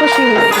খুশি হয়েছি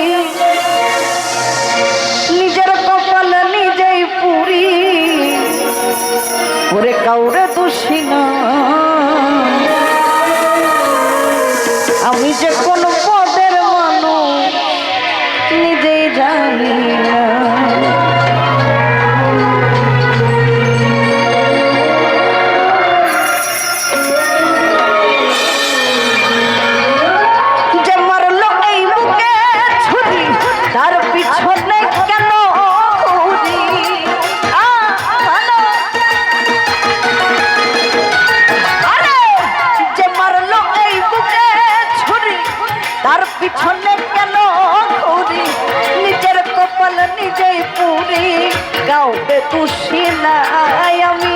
পিছনে কেন ঘুরি নিজের কপাল নিজেই পুরি কাউকে খুশি নাই আমি,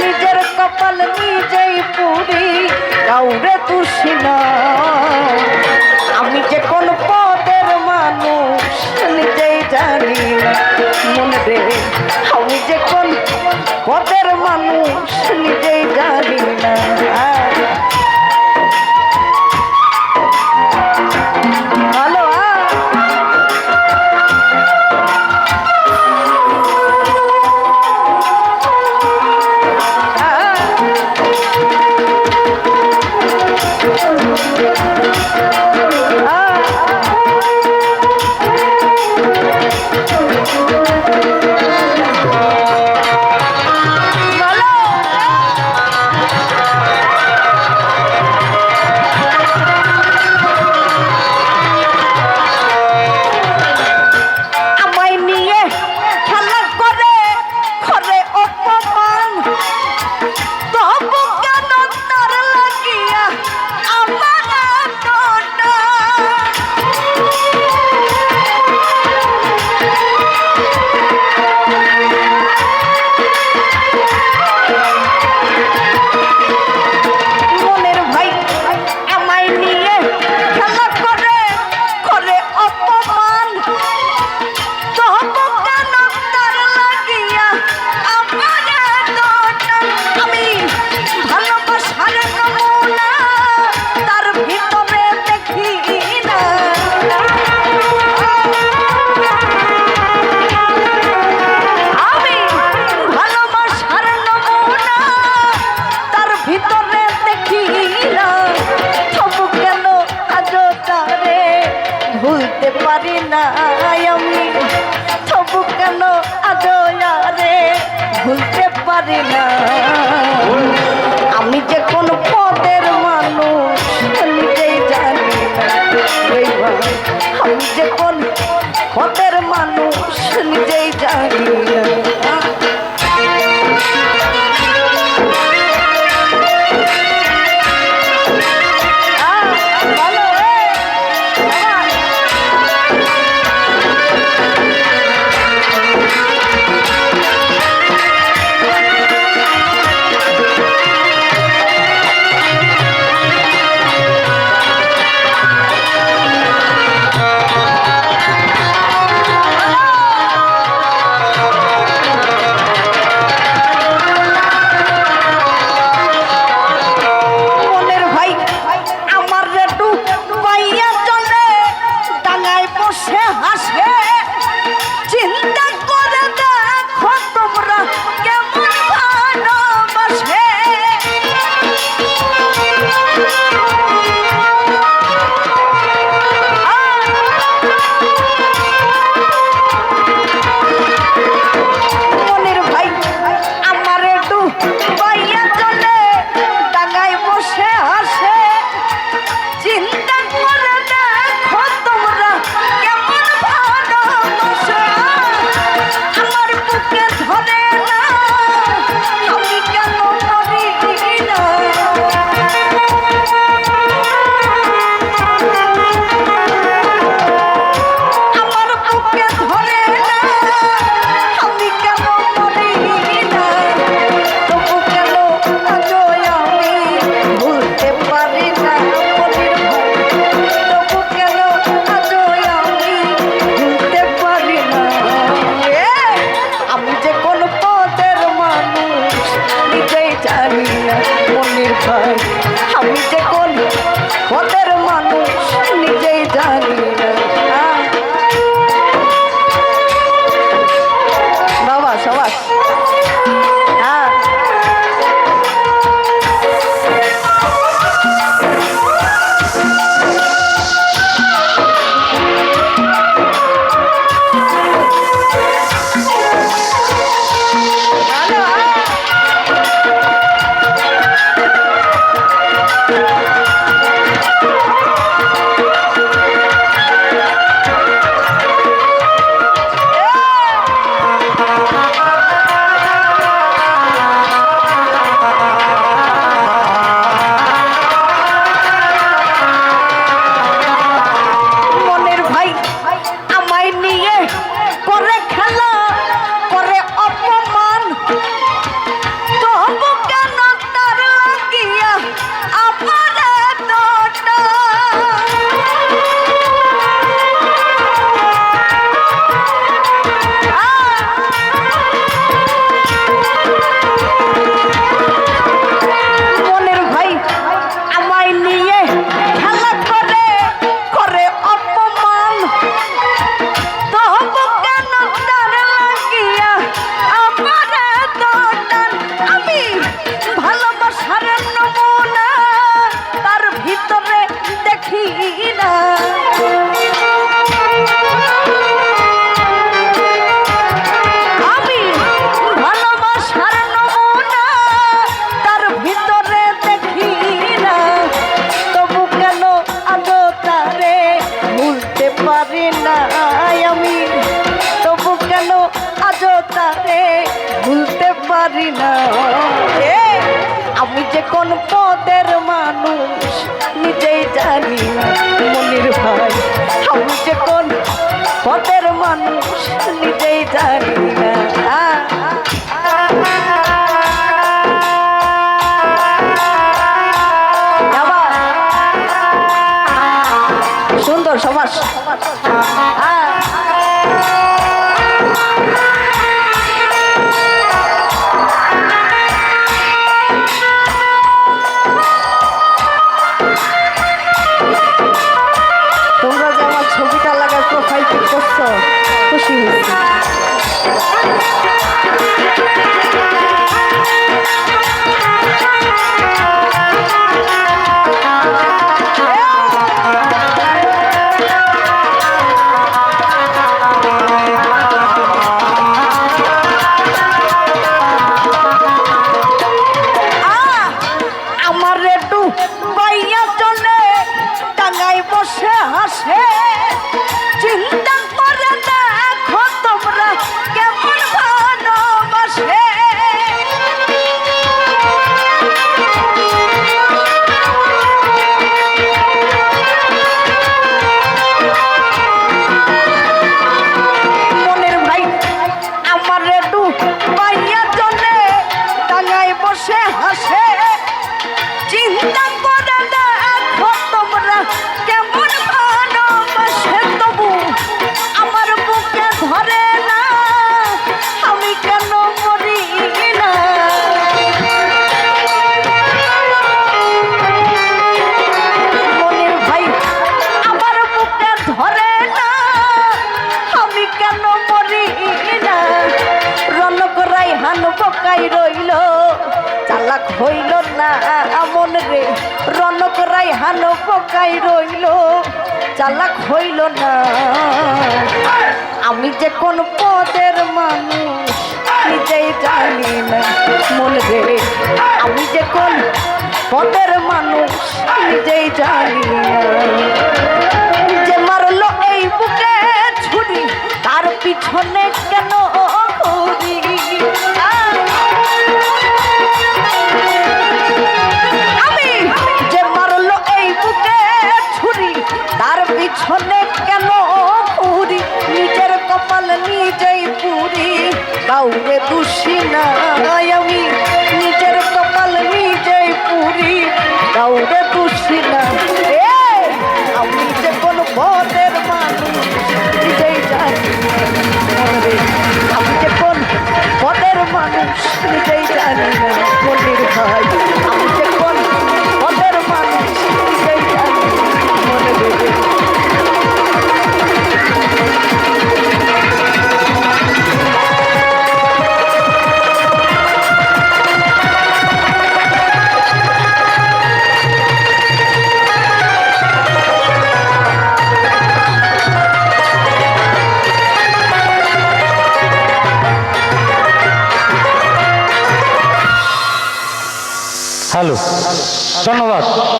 নিজের কপাল নিজেই পুরি কাউরে খুশি না আমি যে কোন পদের মানুষ, নিজেই জানি মনে রে, আমি যে কোন পদের মানুষ, নিজেই জানি না। ভুলতে পারি না। আমি যে কোন পদের মানুষ, নিজেই জানি আমি যে কোন পদের মানুষ, নিজেই জানি না। পারি না। আমি যে কোন পদের মানুষ, নিজেই জানি মনির ভাই আমি যে কোন পদের মানুষ, নিজেই জানি না। সুন্দর সমাজ। বোকাই রইল, চালাক হইল না। আমি যে কোন পদের মানুষ, নিজেই জানি না মনে রে। আমি যে কোন পদের মানুষ, নিজেই জানি যে মারলো এই বুকে ছুরি তার পিছনে কেন ঘুরি